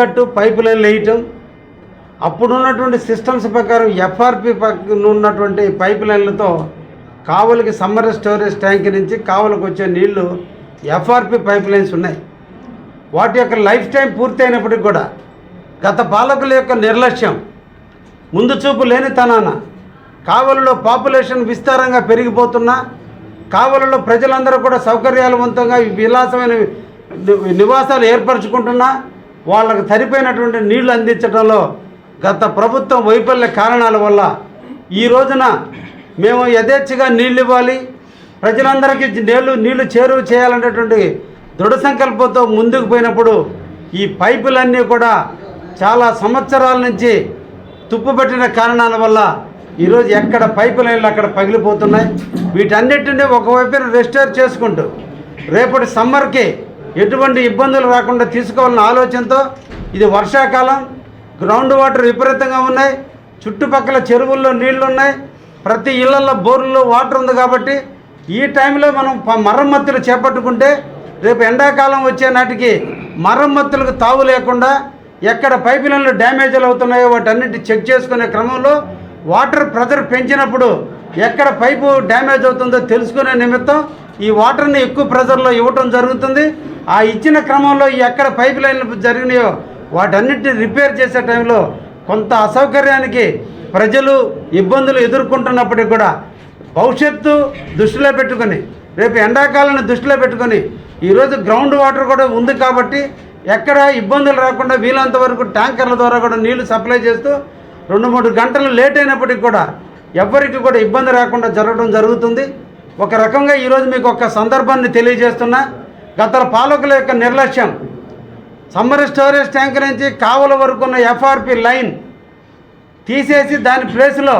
కట్టు పైపు లైన్లు వేయటం అప్పుడున్నటువంటి సిస్టమ్స్ ప్రకారం ఎఫ్ఆర్పి ఉన్నటువంటి పైప్ లైన్లతో కావలికి సమ్మర్ స్టోరేజ్ ట్యాంక్ నుంచి కావలికి వచ్చే నీళ్ళు ఎఫ్ఆర్పి పైప్ లైన్స్ ఉన్నాయి. వాటి యొక్క లైఫ్ టైం పూర్తయినప్పటికి కూడా గత పాలకుల యొక్క నిర్లక్ష్యం ముందు చూపు లేని తనాన కావలిలో పాపులేషన్ విస్తారంగా పెరిగిపోతున్నా కావలిలో ప్రజలందరూ కూడా సౌకర్యాలవంతంగా విలాసమైన నివాసాలు ఏర్పరచుకుంటున్నా వాళ్ళకు సరిపోయినటువంటి నీళ్ళు అందించడంలో గత ప్రభుత్వం వైఫల్య కారణాల వల్ల ఈ రోజున మేము యథేచ్ఛగా నీళ్ళు ఇవ్వాలి. ప్రజలందరికీ నీళ్ళు నీళ్ళు చేరువ చేయాలనేటువంటి దృఢ సంకల్పంతో ముందుకు పోయినప్పుడు ఈ పైపులన్నీ కూడా చాలా సంవత్సరాల నుంచి తుప్పుపట్టిన కారణాల వల్ల ఈరోజు ఎక్కడ పైపు లైన్లు అక్కడ పగిలిపోతున్నాయి. వీటన్నిటిని ఒకవైపు రెస్టోర్ చేసుకుంటూ రేపటి సమ్మర్కి ఎటువంటి ఇబ్బందులు రాకుండా తీసుకోవాలన్న ఆలోచనతో ఇది వర్షాకాలం గ్రౌండ్ వాటర్ విపరీతంగా ఉన్నాయి చుట్టుపక్కల చెరువుల్లో నీళ్ళు ఉన్నాయి ప్రతి ఇళ్ళలో బోర్లలో వాటర్ ఉంది కాబట్టి ఈ టైంలో మనం మరమ్మతులు చేపట్టుకుంటే రేపు ఎండాకాలం వచ్చే నాటికి మరమ్మతులకు తావు లేకుండా ఎక్కడ పైప్ లైన్లు డ్యామేజ్లు అవుతున్నాయో వాటన్నిటి చెక్ చేసుకునే క్రమంలో వాటర్ ప్రెజర్ పెంచినప్పుడు ఎక్కడ పైపు డ్యామేజ్ అవుతుందో తెలుసుకునే నిమిత్తం ఈ వాటర్ని ఎక్కువ ప్రెజర్లో ఇవ్వటం జరుగుతుంది. ఆ ఇచ్చిన క్రమంలో ఎక్కడ పైప్ లైన్లు జరిగినాయో వాటన్నిటిని రిపేర్ చేసే టైంలో కొంత అసౌకర్యానికి ప్రజలు ఇబ్బందులు ఎదుర్కొంటున్నప్పటికీ కూడా భవిష్యత్తు దృష్టిలో పెట్టుకొని రేపు ఎండాకాలాన్ని దృష్టిలో పెట్టుకొని ఈరోజు గ్రౌండ్ వాటర్ కూడా ఉంది కాబట్టి ఎక్కడ ఇబ్బందులు రాకుండా వీలంత వరకు ట్యాంకర్ల ద్వారా కూడా నీళ్ళు సప్లై చేస్తూ రెండు మూడు గంటలు లేట్ అయినప్పటికీ కూడా ఎవరికి కూడా ఇబ్బంది రాకుండా జరగడం జరుగుతుంది. ఒక రకంగా ఈరోజు మీకు ఒక సందర్భాన్ని తెలియజేస్తున్నా. గత పాలకుల యొక్క నిర్లక్ష్యం. సమ్మర్ స్టోరేజ్ ట్యాంక్ నుంచి కావల వరకు ఉన్న ఎఫ్ఆర్పి లైన్ తీసేసి దాని ప్లేస్లో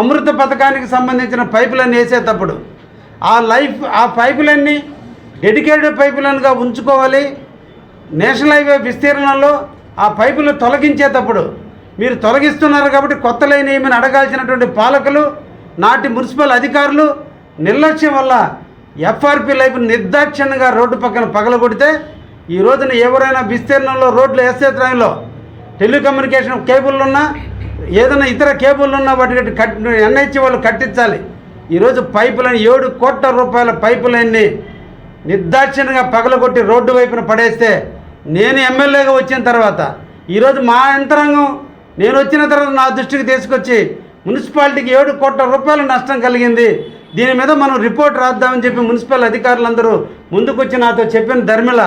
అమృత పథకానికి సంబంధించిన పైపులన్నీ వేసేటప్పుడు ఆ లైఫ్ ఆ పైపులన్నీ డెడికేటెడ్ పైపులన్గా ఉంచుకోవాలి. నేషనల్ హైవే విస్తీర్ణంలో ఆ పైపులు తొలగించేటప్పుడు మీరు తొలగిస్తున్నారు కాబట్టి కొత్త లైన్ ఏమని అడగాల్సినటువంటి పాలకులు నాటి మున్సిపల్ అధికారులు నిర్లక్ష్యం వల్ల ఎఫ్ఆర్పి లైఫ్ నిర్దాక్షిణ్యంగా రోడ్డు పక్కన పగలగొడితే ఈ రోజున ఎవరైనా విస్తీర్ణంలో రోడ్లు ఎస్ఏ టైంలో టెలికమ్యూనికేషన్ కేబుల్ ఉన్నా ఏదైనా ఇతర కేబుల్ ఉన్నా వాటికి కట్ ఎన్హెచ్ వాళ్ళు కట్టించాలి. ఈరోజు పైపులైన్ ఏడు కోట్ల రూపాయల పైపులైన్ని నిర్దాక్షిణ్యంగా పగలగొట్టి రోడ్డు వైపున పడేస్తే నేను ఎమ్మెల్యేగా వచ్చిన తర్వాత ఈరోజు మా యంత్రాంగం నేను వచ్చిన తర్వాత నా దృష్టికి తీసుకొచ్చి మున్సిపాలిటీకి ఏడు కోట్ల రూపాయల నష్టం కలిగింది. దీని మీద మనం రిపోర్ట్ రాద్దామని చెప్పి మున్సిపల్ అధికారులందరూ ముందుకొచ్చి నాతో చెప్పిన ధర్మిళ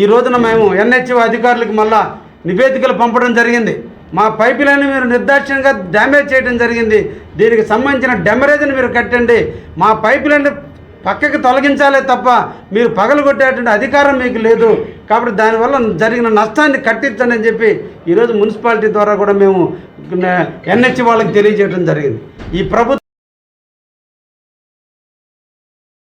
ఈ రోజున మేము ఎన్హెచ్ఓ అధికారులకు మళ్ళా నివేదికలు పంపడం జరిగింది. మా పైపులైన్ మీరు నిర్దాక్ష్యంగా డ్యామేజ్ చేయడం జరిగింది. దీనికి సంబంధించిన డెమరేజ్ని మీరు కట్టండి. మా పైపులైన్ పక్కకి తొలగించాలే తప్ప మీరు పగలగొట్టేటువంటి అధికారం మీకు లేదు. కాబట్టి దానివల్ల జరిగిన నష్టాన్ని కట్టించండి అని చెప్పి ఈరోజు మున్సిపాలిటీ ద్వారా కూడా మేము ఎన్హెచ్ వాళ్ళకి తెలియజేయడం జరిగింది. ఈ ప్రభుత్వం